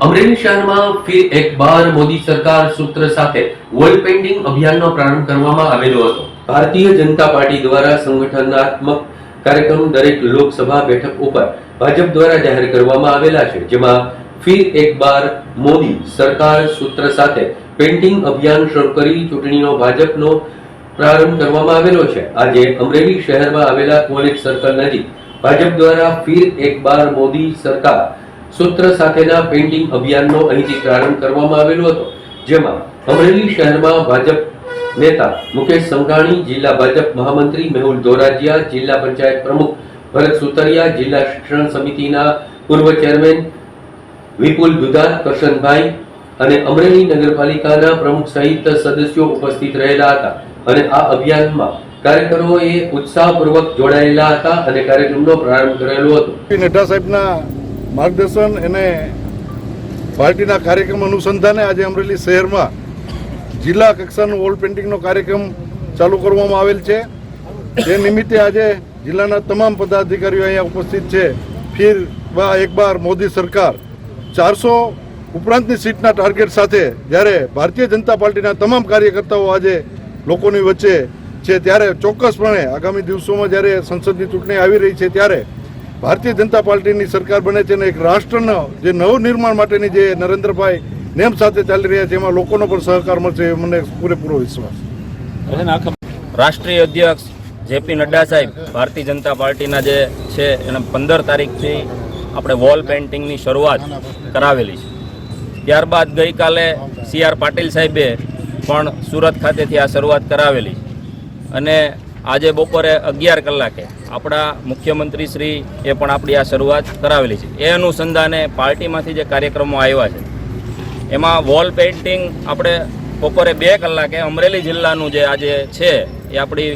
અમરેલી શહેરમાં ફિર એક બાર મોદી સરકાર સૂત્ર સાથે વોલ પેઇન્ટિંગ અભિયાનનો પ્રારંભ કરવામાં આવેલો હતો. ભારતીય જનતા પાર્ટી દ્વારા સંગઠનાત્મક કાર્યક્રમ દરેક લોકસભા બેઠક ઉપર ભાજપ દ્વારા જાહેર કરવામાં આવેલા છે, જેમાં ફિર એક બાર મોદી સરકાર સૂત્ર સાથે પેઇન્ટિંગ અભિયાન શરૂ કરી ચૂંટણીનો ભાજપનો પ્રારંભ કરવામાં આવેલો છે. આજે અમરેલી શહેરમાં આવેલા કોલેજ સર્કલ નજીક ભાજપ દ્વારા ફિર એક બાર મોદી સરકાર સૂત્ર સાથેના પેઇન્ટિંગ અભિયાનનો અહીંથી પ્રારંભ કરવામાં આવેલો હતો, જેમાં અમરેલી શહેરમાં ભાજપ નેતા મુકેશ સંઘાણી, જિલ્લા ભાજપ મહામંત્રી મેહુલ ધોરાજીયા, જિલ્લા પંચાયત પ્રમુખ ભરત સુતરિયા, જિલ્લા શિક્ષણ સમિતિના પૂર્વ ચેરમેન વિપુલ દુધાર કરશનભાઈ અને અમરેલી નગરપાલિકાના પ્રમુખ સહિત સદસ્યો ઉપસ્થિત રહેલા હતા અને આ અભિયાનમાં કાર્યકરોએ ઉત્સાહપૂર્વક જોડાયેલા હતા અને કાર્યક્રમનો પ્રારંભ કરેલો હતો. નડ્ડા સાહેબના માર્ગદર્શન અને પાર્ટીના કાર્યક્રમ અનુસંધાને આજે અમરેલી શહેરમાં જિલ્લા કક્ષાનું વોલ પેઇન્ટિંગનો કાર્યક્રમ ચાલુ કરવામાં આવેલ છે. તે નિમિત્તે આજે જિલ્લાના તમામ પદાધિકારીઓ અહીંયા ઉપસ્થિત છે. ફિર બા એક બાર મોદી સરકાર ચારસો ઉપરાંતની સીટના ટાર્ગેટ સાથે જ્યારે ભારતીય જનતા પાર્ટીના તમામ કાર્યકર્તાઓ આજે લોકોની વચ્ચે છે, ત્યારે ચોક્કસપણે આગામી દિવસોમાં જ્યારે સંસદની ચૂંટણી આવી રહી છે, ત્યારે ભારતીય જનતા પાર્ટીની સરકાર બને છે અને એક રાષ્ટ્રનો જે નવનિર્માણ માટેની જે નરેન્દ્રભાઈ નેમ સાથે ચાલી રહ્યા છે એમાં લોકોનો પણ સહકાર મળશે એ મને પૂરેપૂરો વિશ્વાસ. રાષ્ટ્રીય અધ્યક્ષ જેપી નડ્ડા સાહેબ ભારતીય જનતા પાર્ટીના જે છે એને પંદર તારીખથી આપણે વોલ પેઇન્ટિંગની શરૂઆત કરાવેલી છે. ત્યારબાદ ગઈકાલે સી આર પાટીલ સાહેબે પણ સુરત ખાતેથી આ શરૂઆત કરાવેલી અને આજે બપોરે અગિયાર કલાકે આપણા મુખ્યમંત્રી શ્રી એ પણ આપણી આ શરૂઆત કરાવેલી છે. એ અનુસંધાને પાર્ટીમાંથી જે કાર્યક્રમો આવ્યા છે, એમાં વોલ પેઇન્ટિંગ આપણે બપોરે બે કલાકે અમરેલી જિલ્લાનું જે આજે છે, એ આપણી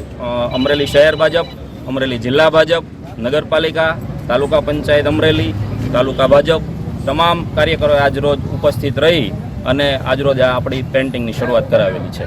અમરેલી શહેર ભાજપ, અમરેલી જિલ્લા ભાજપ, નગરપાલિકા, તાલુકા પંચાયત અમરેલી, તાલુકા ભાજપ તમામ કાર્યકરોએ આજરોજ ઉપસ્થિત રહી અને આજરોજ આ આપણી પેઇન્ટિંગની શરૂઆત કરાવેલી છે.